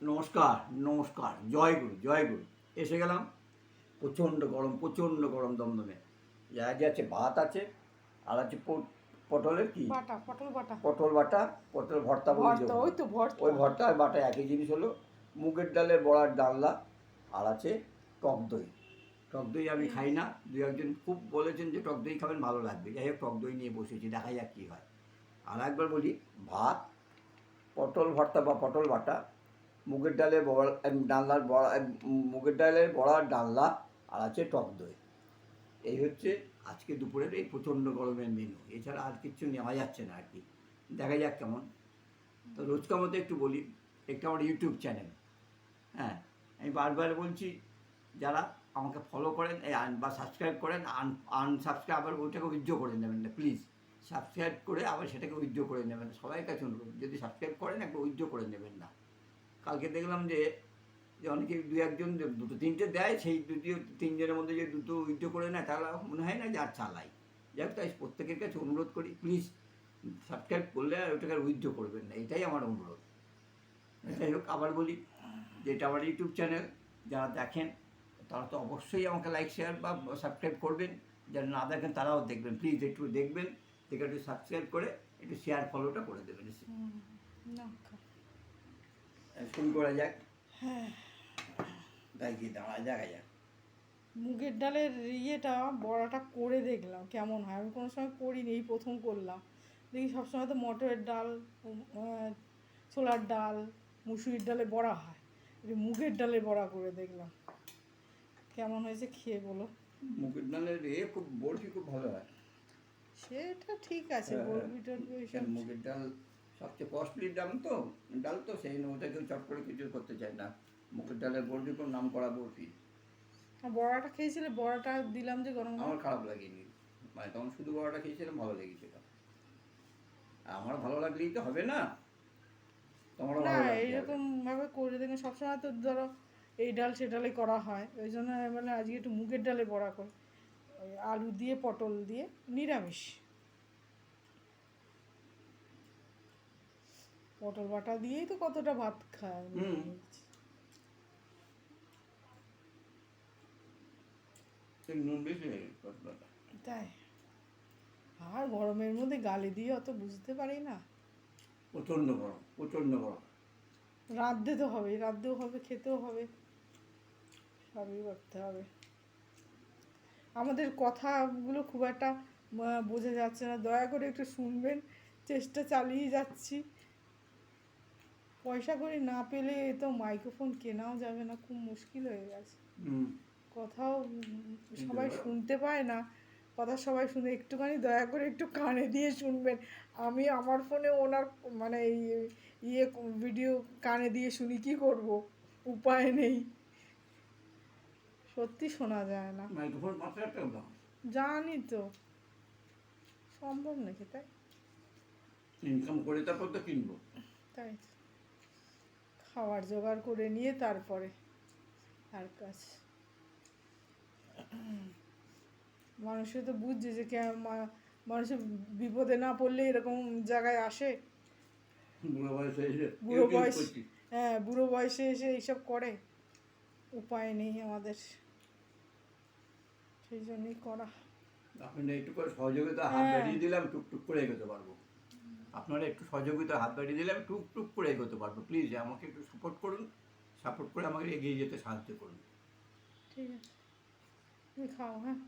নমস্কার নমস্কার জয় গুরু জয় গুরু। এসে গেলাম প্রচণ্ড গরম প্রচণ্ড গরম দমদমে। যা যে আছে ভাত আছে আর আছে পটলের কি? পটল বাটা। পটল বাটা পটল ভর্তা বলে ওই তো ভর্তা। ওই ভর্তা আর বাটা একই জিনিস হলো মুগের ডালের বড়ার ডালনা আর আছে টক দই। টক দই আমি খাই না। দু একজন খুব বলেছেন যে টক দই খাবেন ভালো লাগবে। যাই হোক টক দই নিয়ে বসেছি দেখা যাক কী হয়। আর একবার বলি ভাত পটল ভর্তা বা পটল বাটা মুগের ডালের বড়া ডালনার বড়া মুগের ডালের বড়ার ডালনা আর আছে টক দই। এই হচ্ছে আজকে দুপুরের এই প্রচণ্ড গরমের মেনু এছাড়া আর কিচ্ছু নেওয়া যাচ্ছে না আর কি। দেখা যাক কেমন। তো রোজকার মতো একটু বলি, একটা আমার ইউটিউব চ্যানেল হ্যাঁ আমি বারবার বলছি, যারা আমাকে ফলো করেন, এই বা সাবস্ক্রাইব করেন, আন আনসাবস্ক্রাইব আবার ওইটাকে উইথড্র করে নেবেন না প্লিজ সাবস্ক্রাইব করে আবার সেটাকে উইথড্র করে নেবেন সবাই কাছে অনুরোধ, যদি সাবস্ক্রাইব করেন একটা উইথড্র করে নেবেন না। কালকে দেখলাম যে যে অনেকে দু একজন দুটো তিনটে দেয় সেই দুটো তিনজনের মধ্যে যে দুটো উইথড্র করে নেয় তাহলে মনে হয় না যে আর চালাই। যাই তাই প্রত্যেকের কাছে অনুরোধ করি প্লিজ সাবস্ক্রাইব করলে আর ওটাকে উইথড্র করবেন না এটাই আমার অনুরোধ। যাই হোক আবার বলি যে এটা আমার ইউটিউব চ্যানেল যারা দেখেন তারা তো অবশ্যই আমাকে লাইক শেয়ার বা সাবস্ক্রাইব করবেন। যারা না দেখেন তারাও দেখবেন। প্লিজ একটু দেখবেন দেখে একটু সাবস্ক্রাইব করে একটু শেয়ার ফলোটা করে দেবেন। না, শুরু করা যাক। হ্যাঁ। দেখি দাঁড়া দেখা যাক। মুগের ডালের ইয়েটা বড়াটা করে দেখলাম কেমন হয়? আমি কোনো সময় করিনি এই প্রথম করলাম। দেখি সবসময় তো মটরের ডাল ছোলার ডাল মুসুরির ডালে বড়া হয়। মুগের ডালে বড়া করে দেখলাম। কেমন হয়েছে খেয়ে বলো। মুগের ডালের এ খুব বরফি খুব ভালো হয়। সেটা ঠিক আছে হ্যাঁ, হ্যাঁ। ওইসব কারণ মুগের ডাল সবচেয়ে কস্টলি দাম তো ডাল তো সেই জন্য ওটা কেউ চট করে কিছু করতে চায় না। মুগের ডালের বরফি কোনো নাম করা বরফি বড়াটা খেয়েছিলে? বড়াটা দিলাম যে গরম আমার খারাপ লাগেনি। মানে তখন শুধু বড়াটা খেয়েছিলাম ভালো লেগেছিল আমার ভালো লাগলেই তো হবে না। তোমারও না। এইরকম ভাবে করে দেখুন সবসময় তো ধরো এই ডাল সে ডালে করা হয়। ওই জন্য বললাম আজকে একটু মুগের ডালে বড়া করি। আলু দিয়ে পটল দিয়ে নিরামিষ। পটল বাটা দিয়েই তো কতটা ভাত খায়। নুন বেশি। তাই? আর গরমের মধ্যে গালি দিয়ে অত বুঝতে পারি না। প্রচণ্ড গরম প্রচণ্ড গরম। রাঁধতে তো হবে রাঁধতেও হবে খেতেও হবে। সবই করতে হবে। আমাদের কথাগুলো খুব একটা বোঝা যাচ্ছে না। দয়া করে একটু শুনবেন। চেষ্টা চালিয়ে যাচ্ছি। পয়সা করে না পেলে তো মাইক্রোফোন কেনাও যাবে না খুব মুশকিল হয়ে গেছে। কথাও সবাই শুনতে পায় না কথা সবাই শুনে একটুখানি দয়া করে একটু কানে দিয়ে শুনবেন। আমি আমার ফোনে ওনার মানে এই ইয়ে ভিডিও কানে দিয়ে শুনি কি করব? উপায় নেই। সত্যি শোনা যায় না। জানি তো। সম্ভব নাকি তাই? ইনকাম করে তারপর তো কিনবো। তাই। খাওয়ার জোগাড় করে নিয়ে তারপরে আর কাজ। মানুষে তো বুঝছে যে কে মা- মানুষের বিপদে না পড়লে এরকম জায়গায় আসে। বুড়ো বয়সে এসে বুড়ো বয়স হ্যাঁ বুড়ো বয়সে এসে এইসব করে। উপায় নেই আমাদের। সেই জন্যই করা। আপনারা একটু করে সহযোগিতা হাত হ্যাঁ। বাড়িয়ে দিলাম টুকটুক করে এগোতে পারব। আপনারা একটু সহযোগিতা হাত বাড়িয়ে দিলে আমি টুক টুক করে এগোতে পারব। প্লিজ আমাকে একটু সাপোর্ট করুন সাপোর্ট করে আমাকে এগিয়ে যেতে সাহায্য করুন। ঠিক আছে। খাও হ্যাঁ।